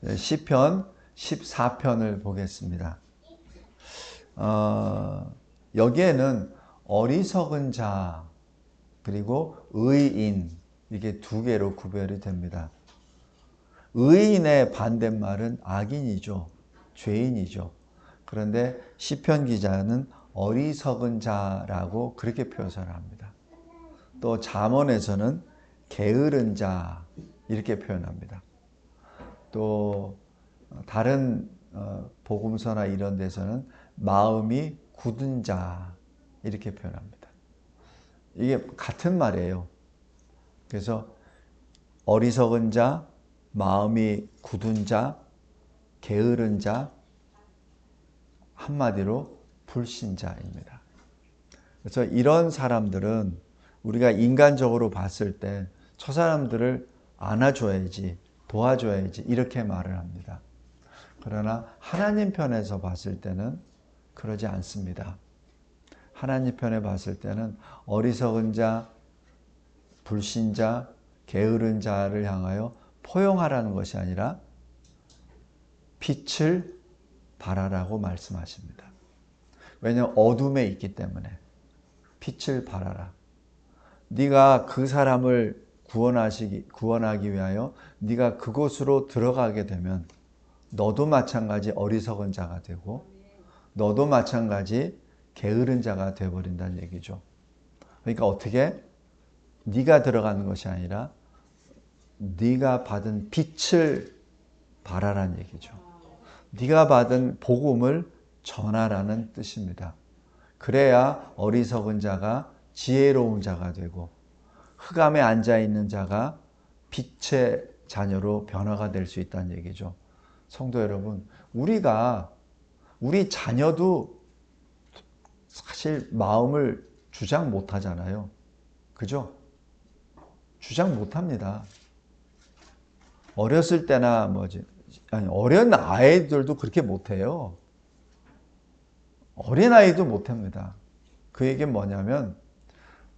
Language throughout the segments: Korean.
네, 시편 14편을 보겠습니다. 어, 여기에는 어리석은 자 그리고 의인 이게 두 개로 구별이 됩니다. 의인의 반대말은 악인이죠. 죄인이죠. 그런데 시편 기자는 어리석은 자라고 그렇게 표현을 합니다. 또 잠언에서는 게으른 자 이렇게 표현합니다. 또 다른 어, 복음서나 이런 데서는 마음이 굳은 자 이렇게 표현합니다. 이게 같은 말이에요. 그래서 어리석은 자, 마음이 굳은 자, 게으른 자, 한마디로 불신자입니다. 그래서 이런 사람들은 우리가 인간적으로 봤을 때 저 사람들을 안아줘야지, 도와줘야지, 이렇게 말을 합니다. 그러나 하나님 편에서 봤을 때는 그러지 않습니다. 하나님 편에 봤을 때는 어리석은 자, 불신자, 게으른 자를 향하여 포용하라는 것이 아니라 빛을 발하라고 말씀하십니다. 왜냐하면 어둠에 있기 때문에 빛을 발하라. 네가 그 사람을 구원하시기 구원하기 위하여 네가 그곳으로 들어가게 되면 너도 마찬가지 어리석은 자가 되고 너도 마찬가지 게으른 자가 되어 버린다는 얘기죠. 그러니까 어떻게 네가 들어가는 것이 아니라 네가 받은 빛을 바라라는 얘기죠. 네가 받은 복음을 전하라는 뜻입니다. 그래야 어리석은 자가 지혜로운 자가 되고 흑암에 앉아 있는 자가 빛의 자녀로 변화가 될 수 있다는 얘기죠. 성도 여러분, 우리가 우리 자녀도 사실 마음을 주장 못 하잖아요. 그죠? 주장 못 합니다. 어렸을 때나 뭐지, 아니, 어린 아이들도 그렇게 못 해요. 어린 아이도 못 합니다. 그 얘기는 뭐냐면,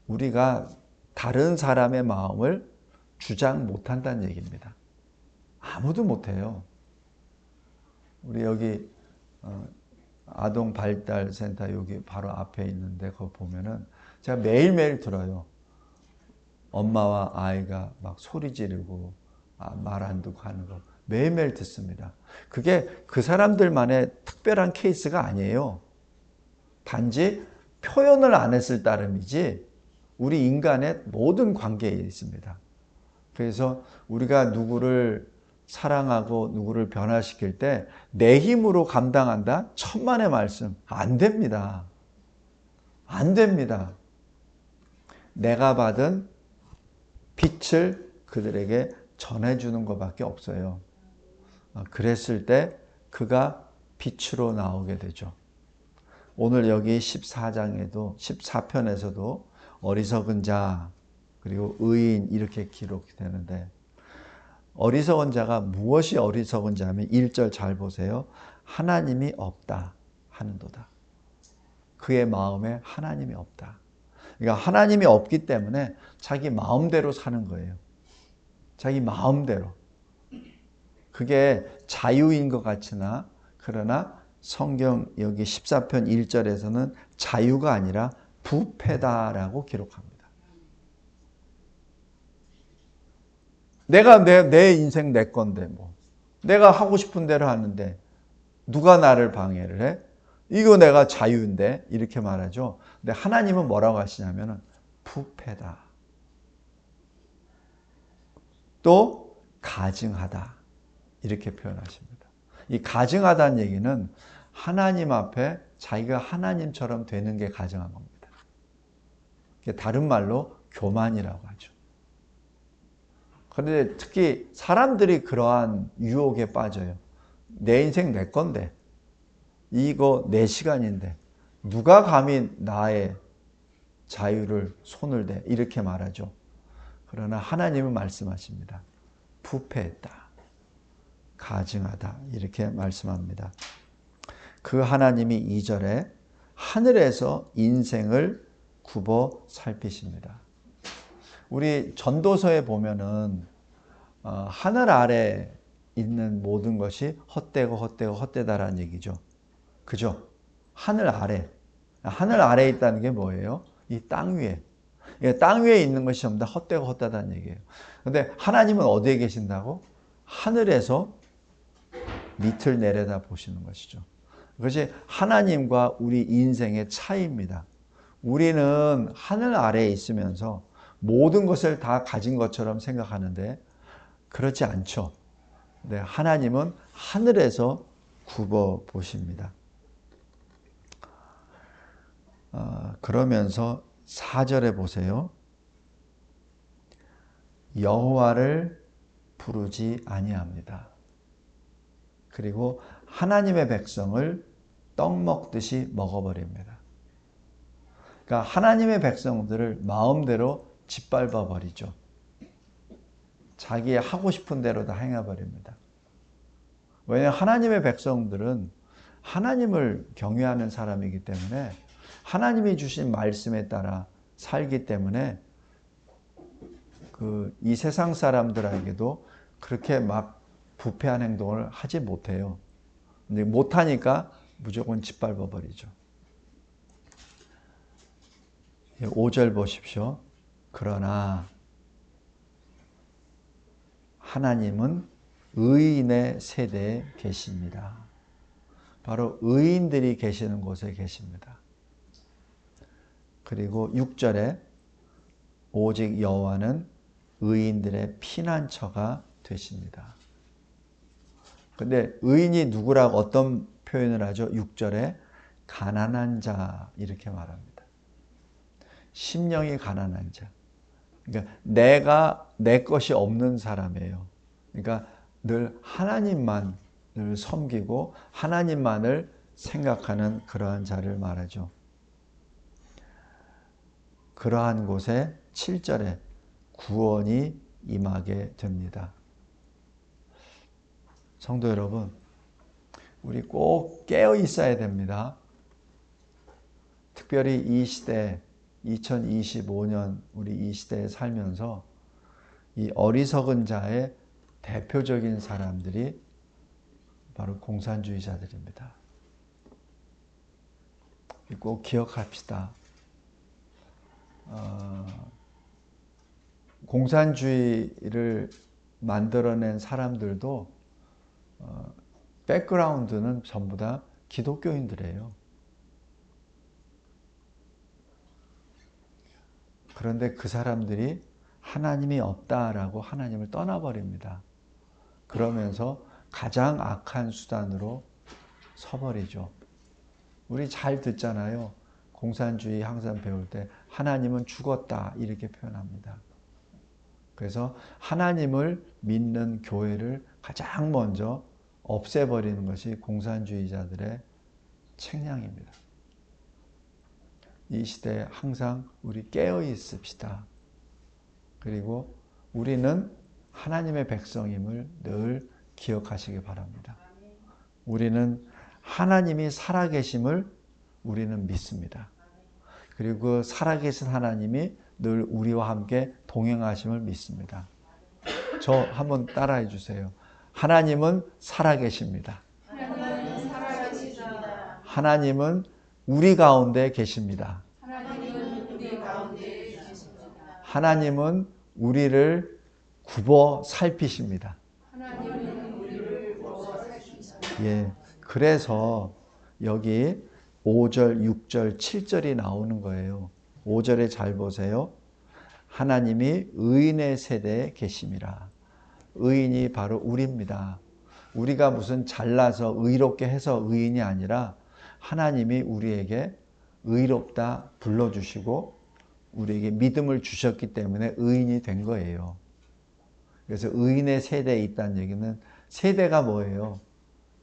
우리가 다른 사람의 마음을 주장 못 한다는 얘기입니다. 아무도 못 해요. 우리 여기 어, 아동 발달 센터 여기 바로 앞에 있는데 그거 보면은 제가 매일매일 들어요. 엄마와 아이가 막 소리 지르고 아, 말안 듣고 하는 거 매일매일 듣습니다. 그게 그 사람들만의 특별한 케이스가 아니에요. 단지 표현을 안 했을 따름이지 우리 인간의 모든 관계에 있습니다. 그래서 우리가 누구를 사랑하고 누구를 변화시킬 때 내 힘으로 감당한다? 천만의 말씀. 안 됩니다. 안 됩니다. 내가 받은 빛을 그들에게 전해주는 것밖에 없어요. 어, 그랬을 때 그가 빛으로 나오게 되죠. 오늘 여기 14장에도, 14편에서도 어리석은 자, 그리고 의인 이렇게 기록이 되는데, 어리석은 자가 무엇이 어리석은 자면 1절 잘 보세요. 하나님이 없다 하는도다. 그의 마음에 하나님이 없다. 그러니까 하나님이 없기 때문에 자기 마음대로 사는 거예요. 자기 마음대로. 그게 자유인 것 같으나 그러나 성경 여기 14편 1절에서는 자유가 아니라 부패다라고 기록합니다. 내가 내, 내 인생 내 건데 뭐. 내가 하고 싶은 대로 하는데 누가 나를 방해를 해? 이거 내가 자유인데 이렇게 말하죠. 근데 하나님은 뭐라고 하시냐면은 부패다. 또 가증하다. 이렇게 표현하십니다. 이 가증하다는 얘기는 하나님 앞에 자기가 하나님처럼 되는 게 가증한 겁니다. 다른 말로 교만이라고 하죠. 그런데 특히 사람들이 그러한 유혹에 빠져요. 내 인생 내 건데, 이거 내 시간인데, 누가 감히 나의 자유를 손을 대? 이렇게 말하죠. 그러나 하나님은 말씀하십니다. 부패했다. 가증하다. 이렇게 말씀합니다. 그 하나님이 2절에 하늘에서 인생을 굽어 살피십니다. 우리 전도서에 보면은 어, 하늘 아래 있는 모든 것이 헛되고 헛되고 헛되다라는 얘기죠. 그죠? 하늘 아래. 하늘 아래에 있다는 게 뭐예요? 이 땅 위에. 땅 위에 있는 것이 전부 다 헛되고 헛되다는 얘기예요. 근데 하나님은 어디에 계신다고? 하늘에서 밑을 내려다 보시는 것이죠. 그것이 하나님과 우리 인생의 차이입니다. 우리는 하늘 아래에 있으면서 모든 것을 다 가진 것처럼 생각하는데 그렇지 않죠. 네, 하나님은 하늘에서 굽어 보십니다. 어, 그러면서 4절에 보세요. 여호와를 부르지 아니합니다. 그리고 하나님의 백성을 떡 먹듯이 먹어버립니다. 그러니까 하나님의 백성들을 마음대로 짓밟아 버리죠. 자기 하고 싶은 대로 다 행해 버립니다. 왜냐하면 하나님의 백성들은 하나님을 경외하는 사람이기 때문에 하나님이 주신 말씀에 따라 살기 때문에 그 이 세상 사람들에게도 그렇게 막 부패한 행동을 하지 못해요. 근데 못하니까 무조건 짓밟아 버리죠. 5절 보십시오. 그러나 하나님은 의인의 세대에 계십니다. 바로 의인들이 계시는 곳에 계십니다. 그리고 6절에 오직 여호와는 의인들의 피난처가 되십니다. 근데 의인이 누구라고 어떤 표현을 하죠? 6절에 가난한 자 이렇게 말합니다. 심령이 가난한 자. 그러니까 내가 내 것이 없는 사람이에요. 그러니까 늘 하나님만 늘 섬기고 하나님만을 생각하는 그러한 자를 말하죠. 그러한 곳에 7절에 구원이 임하게 됩니다. 성도 여러분, 우리 꼭 깨어 있어야 됩니다. 특별히 이 시대, 2025년 우리 이 시대에 살면서 이 어리석은 자의 대표적인 사람들이 바로 공산주의자들입니다. 꼭 기억합시다. 어, 공산주의를 만들어낸 사람들도 어, 백그라운드는 전부 다 기독교인들이에요. 그런데 그 사람들이 하나님이 없다라고 하나님을 떠나버립니다. 그러면서 가장 악한 수단으로 서버리죠. 우리 잘 듣잖아요. 공산주의 항상 배울 때 하나님은 죽었다 이렇게 표현합니다. 그래서 하나님을 믿는 교회를 가장 먼저 없애버리는 것이 공산주의자들의 책량입니다. 이 시대에 항상 우리 깨어 있읍시다. 그리고 우리는 하나님의 백성임을 늘 기억하시기 바랍니다. 우리는 하나님이 살아계심을 우리는 믿습니다. 그리고 그 살아계신 하나님이 늘 우리와 함께 동행하심을 믿습니다. 저 한번 따라해 주세요. 하나님은 살아계십니다. 하나님은 살아계십니다. 하나님은 우리 가운데 계십니다. 하나님은 계십니다. 우리를 굽어 살피십니다. 예. 그래서 여기 5절, 6절, 7절이 나오는 거예요. 5절에 잘 보세요. 하나님이 의인의 세대에 계심이라. 의인이 바로 우리입니다. 우리가 무슨 잘나서 의롭게 해서 의인이 아니라 하나님이 우리에게 의롭다 불러주시고 우리에게 믿음을 주셨기 때문에 의인이 된 거예요. 그래서 의인의 세대에 있다는 얘기는 세대가 뭐예요?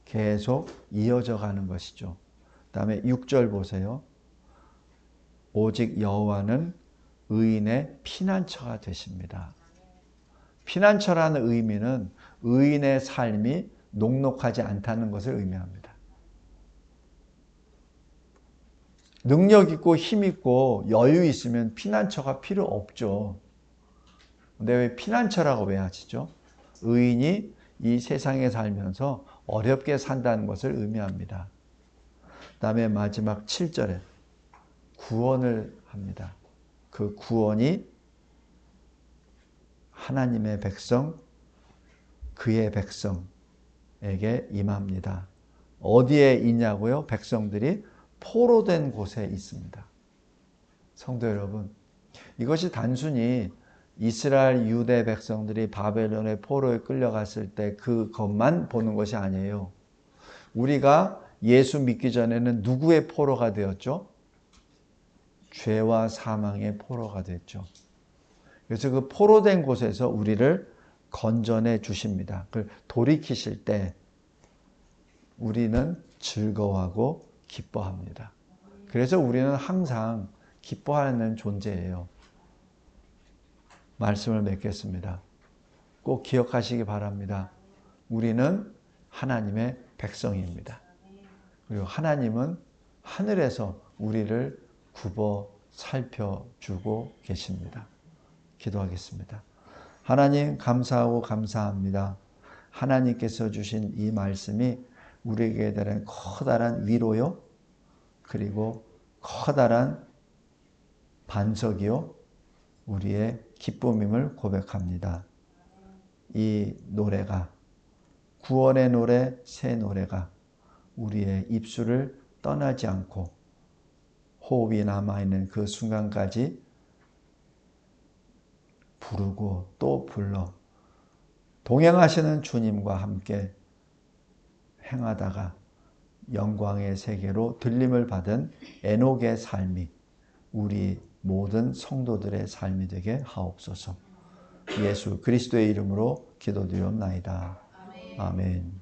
계속 이어져 가는 것이죠. 다음에 6절 보세요. 오직 여호와는 의인의 피난처가 되십니다. 피난처라는 의미는 의인의 삶이 녹록하지 않다는 것을 의미합니다. 능력 있고 힘 있고 여유 있으면 피난처가 필요 없죠. 근데 왜 피난처라고 왜 하시죠? 의인이 이 세상에 살면서 어렵게 산다는 것을 의미합니다. 다음에 마지막 7절에 구원을 합니다. 그 구원이 하나님의 백성, 그의 백성에게 임합니다. 어디에 있냐고요? 백성들이 포로 된 곳에 있습니다. 성도 여러분, 이것이 단순히 이스라엘 유대 백성들이 바벨론의 포로에 끌려갔을 때 그것만 보는 것이 아니에요. 우리가 예수 믿기 전에는 누구의 포로가 되었죠? 죄와 사망의 포로가 됐죠. 그래서 그 포로된 곳에서 우리를 건져내 주십니다. 그걸 돌이키실 때 우리는 즐거워하고 기뻐합니다. 그래서 우리는 항상 기뻐하는 존재예요. 말씀을 맺겠습니다. 꼭 기억하시기 바랍니다. 우리는 하나님의 백성입니다. 그리고 하나님은 하늘에서 우리를 굽어 살펴주고 계십니다. 기도하겠습니다. 하나님 감사하고 감사합니다. 하나님께서 주신 이 말씀이 우리에게 대한 커다란 위로요. 그리고 커다란 반석이요. 우리의 기쁨임을 고백합니다. 이 노래가 구원의 노래, 새 노래가 우리의 입술을 떠나지 않고 호흡이 남아있는 그 순간까지 부르고 또 불러 동행하시는 주님과 함께 행하다가 영광의 세계로 들림을 받은 에녹의 삶이 우리 모든 성도들의 삶이 되게 하옵소서. 예수 그리스도의 이름으로 기도드리옵나이다. 아멘.